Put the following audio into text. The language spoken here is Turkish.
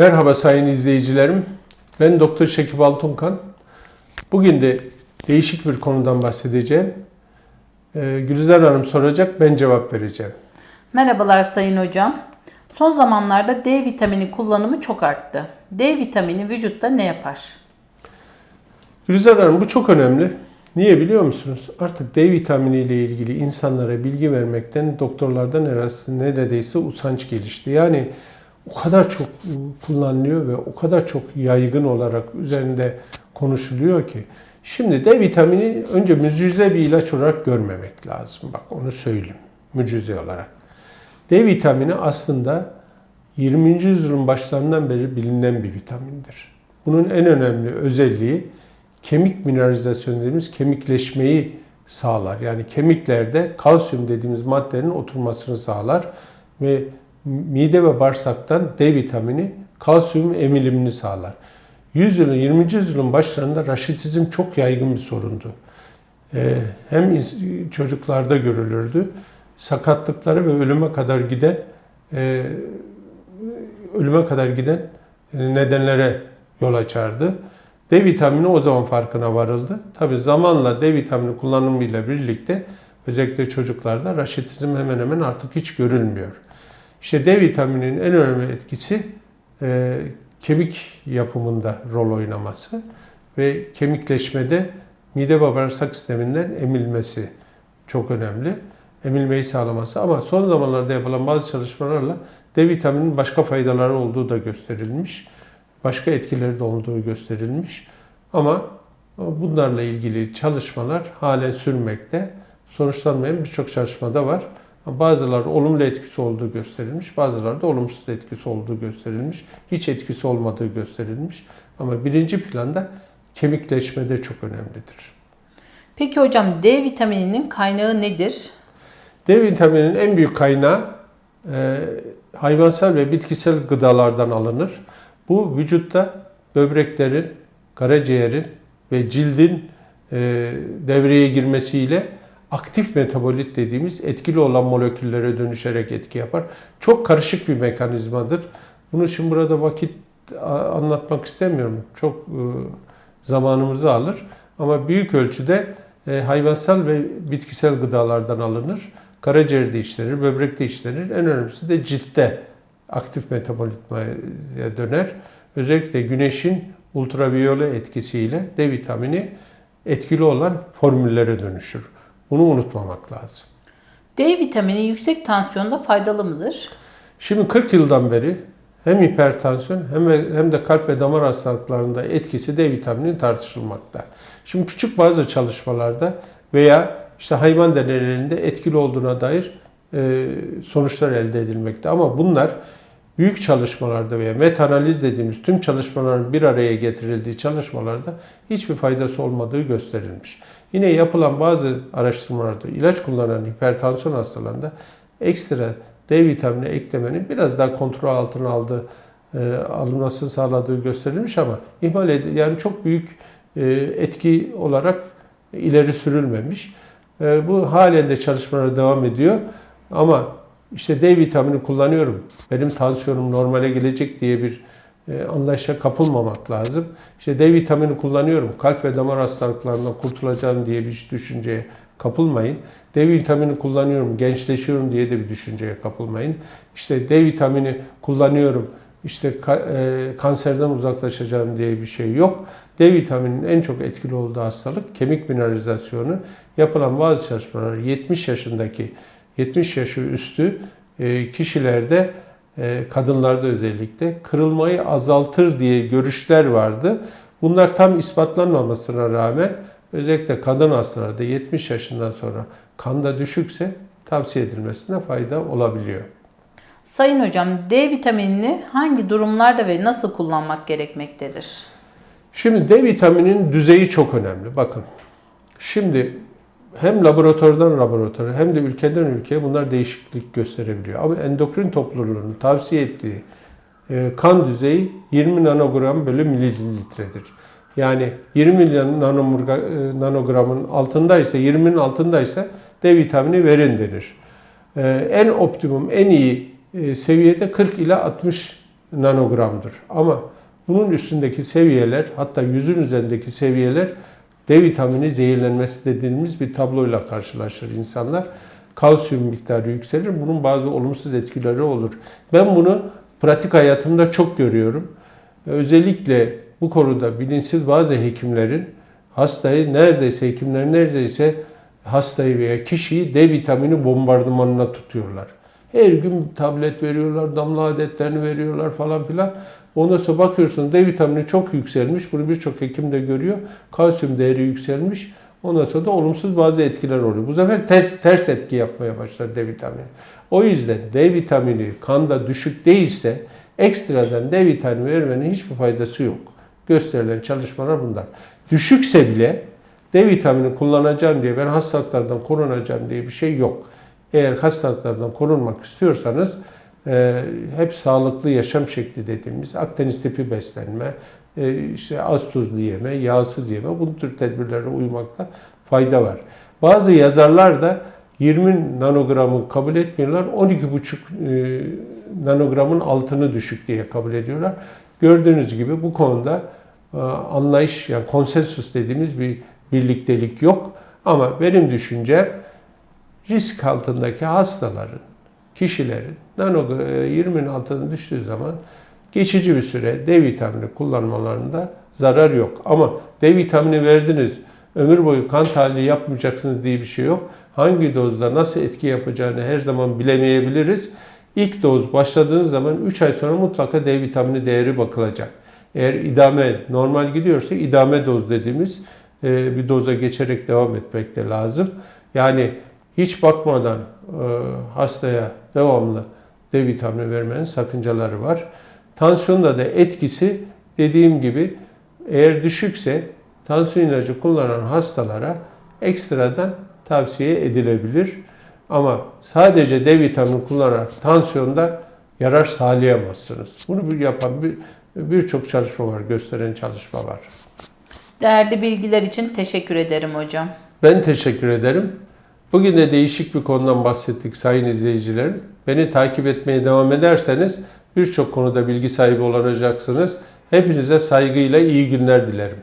Merhaba sayın izleyicilerim. Ben Doktor Şekip Altunkan. Bugün de değişik bir konudan bahsedeceğim. Ee, Gülizar Hanım soracak, ben cevap vereceğim. Merhabalar Sayın Hocam. Son zamanlarda D vitamini kullanımı çok arttı. D vitamini vücutta ne yapar? Gülizar Hanım bu çok önemli. Niye biliyor musunuz? Artık D vitamini ile ilgili insanlara bilgi vermekten doktorlardan neredeyse, usanç gelişti. Yani o kadar çok kullanılıyor ve o kadar çok yaygın olarak üzerinde konuşuluyor ki. Şimdi D vitamini önce mucize bir ilaç olarak görmemek lazım. Bak onu söyleyeyim. Mucize olarak. D vitamini aslında 20. yüzyılın başlarından beri bilinen bir vitamindir. Bunun en önemli özelliği kemik mineralizasyonu dediğimiz kemikleşmeyi sağlar. Yani kemiklerde kalsiyum dediğimiz maddenin oturmasını sağlar ve mide ve bağırsaktan D vitamini kalsiyum emilimini sağlar. Yüzyılın 20. yüzyılın başlarında raşitizm çok yaygın bir sorundu. Ee, hem çocuklarda görülürdü. Sakatlıkları ve ölüme kadar giden e, ölüme kadar giden e, nedenlere yol açardı. D vitamini o zaman farkına varıldı. Tabi zamanla D vitamini kullanımıyla birlikte özellikle çocuklarda raşitizm hemen hemen artık hiç görülmüyor. İşte D vitamininin en önemli etkisi e, kemik yapımında rol oynaması ve kemikleşmede mide bağırsak sisteminden emilmesi çok önemli. Emilmeyi sağlaması ama son zamanlarda yapılan bazı çalışmalarla D vitamininin başka faydaları olduğu da gösterilmiş. Başka etkileri de olduğu gösterilmiş. Ama bunlarla ilgili çalışmalar halen sürmekte. Sonuçlanmayan birçok çalışmada var. Bazıları olumlu etkisi olduğu gösterilmiş, bazıları da olumsuz etkisi olduğu gösterilmiş. Hiç etkisi olmadığı gösterilmiş. Ama birinci planda kemikleşmede çok önemlidir. Peki hocam D vitamininin kaynağı nedir? D vitamininin en büyük kaynağı e, hayvansal ve bitkisel gıdalardan alınır. Bu vücutta böbreklerin, karaciğerin ve cildin e, devreye girmesiyle aktif metabolit dediğimiz etkili olan moleküllere dönüşerek etki yapar. Çok karışık bir mekanizmadır. Bunu şimdi burada vakit anlatmak istemiyorum. Çok e, zamanımızı alır. Ama büyük ölçüde e, hayvansal ve bitkisel gıdalardan alınır. Karaciğerde işlenir, böbrekte işlenir. En önemlisi de ciltte aktif metabolitmaya döner. Özellikle güneşin ultraviyole etkisiyle D vitamini etkili olan formüllere dönüşür. Bunu unutmamak lazım. D vitamini yüksek tansiyonda faydalı mıdır? Şimdi 40 yıldan beri hem hipertansiyon hem, de- hem de kalp ve damar hastalıklarında etkisi D vitaminin tartışılmakta. Şimdi küçük bazı çalışmalarda veya işte hayvan deneylerinde etkili olduğuna dair e, sonuçlar elde edilmekte. Ama bunlar büyük çalışmalarda veya meta-analiz dediğimiz tüm çalışmaların bir araya getirildiği çalışmalarda hiçbir faydası olmadığı gösterilmiş. Yine yapılan bazı araştırmalarda ilaç kullanan hipertansiyon hastalarında ekstra D vitamini eklemenin biraz daha kontrol altına aldığı, e, alınmasını sağladığı gösterilmiş ama ihmal ed- yani çok büyük e, etki olarak ileri sürülmemiş. E, bu halen de çalışmalara devam ediyor ama işte D vitamini kullanıyorum, benim tansiyonum normale gelecek diye bir anlayışa kapılmamak lazım. İşte D vitamini kullanıyorum, kalp ve damar hastalıklarından kurtulacağım diye bir düşünceye kapılmayın. D vitamini kullanıyorum, gençleşiyorum diye de bir düşünceye kapılmayın. İşte D vitamini kullanıyorum, işte e, kanserden uzaklaşacağım diye bir şey yok. D vitamininin en çok etkili olduğu hastalık kemik mineralizasyonu. Yapılan bazı çalışmalar 70 yaşındaki 70 yaşı üstü e, kişilerde kadınlarda özellikle kırılmayı azaltır diye görüşler vardı. Bunlar tam ispatlanmamasına rağmen özellikle kadın hastalarda 70 yaşından sonra kanda düşükse tavsiye edilmesine fayda olabiliyor. Sayın hocam D vitaminini hangi durumlarda ve nasıl kullanmak gerekmektedir? Şimdi D vitaminin düzeyi çok önemli. Bakın. Şimdi hem laboratuvardan laboratuvara hem de ülkeden ülkeye bunlar değişiklik gösterebiliyor. Ama endokrin topluluğunun tavsiye ettiği e, kan düzeyi 20 nanogram bölü mililitredir. Yani 20 nanomurga- e, nanogramın altındaysa, 20'nin altındaysa D vitamini verin denir. E, En optimum, en iyi seviyede 40 ila 60 nanogramdır. Ama bunun üstündeki seviyeler hatta yüzün üzerindeki seviyeler D vitamini zehirlenmesi dediğimiz bir tabloyla karşılaşır insanlar. Kalsiyum miktarı yükselir. Bunun bazı olumsuz etkileri olur. Ben bunu pratik hayatımda çok görüyorum. Özellikle bu konuda bilinçsiz bazı hekimlerin hastayı neredeyse hekimler neredeyse hastayı veya kişiyi D vitamini bombardımanına tutuyorlar. Her gün tablet veriyorlar, damla adetlerini veriyorlar falan filan. Ondan sonra bakıyorsun D vitamini çok yükselmiş. Bunu birçok hekim de görüyor. Kalsiyum değeri yükselmiş. Ondan sonra da olumsuz bazı etkiler oluyor. Bu sefer ter- ters etki yapmaya başlar D vitamini. O yüzden D vitamini kanda düşük değilse ekstradan D vitamini vermenin hiçbir faydası yok. Gösterilen çalışmalar bunlar. Düşükse bile D vitamini kullanacağım diye ben hastalıklardan korunacağım diye bir şey yok. Eğer hastalıklardan korunmak istiyorsanız e, hep sağlıklı yaşam şekli dediğimiz Akdeniz tipi beslenme, e, işte az tuzlu yeme, yağsız yeme bu tür tedbirlere uymakta fayda var. Bazı yazarlar da 20 nanogramı kabul etmiyorlar. 12,5 e, nanogramın altını düşük diye kabul ediyorlar. Gördüğünüz gibi bu konuda e, anlayış yani konsensus dediğimiz bir birliktelik yok. Ama benim düşüncem risk altındaki hastaların, kişilerin nanogram 20'nin altına düştüğü zaman geçici bir süre D vitamini kullanmalarında zarar yok. Ama D vitamini verdiniz, ömür boyu kan tahlili yapmayacaksınız diye bir şey yok. Hangi dozda nasıl etki yapacağını her zaman bilemeyebiliriz. İlk doz başladığınız zaman 3 ay sonra mutlaka D vitamini değeri bakılacak. Eğer idame normal gidiyorsa idame doz dediğimiz e, bir doza geçerek devam etmek de lazım. Yani hiç bakmadan e, hastaya devamlı D vitamini vermenin sakıncaları var. Tansiyonda da etkisi dediğim gibi eğer düşükse tansiyon ilacı kullanan hastalara ekstradan tavsiye edilebilir. Ama sadece D vitamini kullanarak tansiyonda yarar sağlayamazsınız. Bunu bir yapan bir birçok çalışma var, gösteren çalışma var. Değerli bilgiler için teşekkür ederim hocam. Ben teşekkür ederim. Bugün de değişik bir konudan bahsettik sayın izleyicilerim. Beni takip etmeye devam ederseniz birçok konuda bilgi sahibi olacaksınız. Hepinize saygıyla iyi günler dilerim.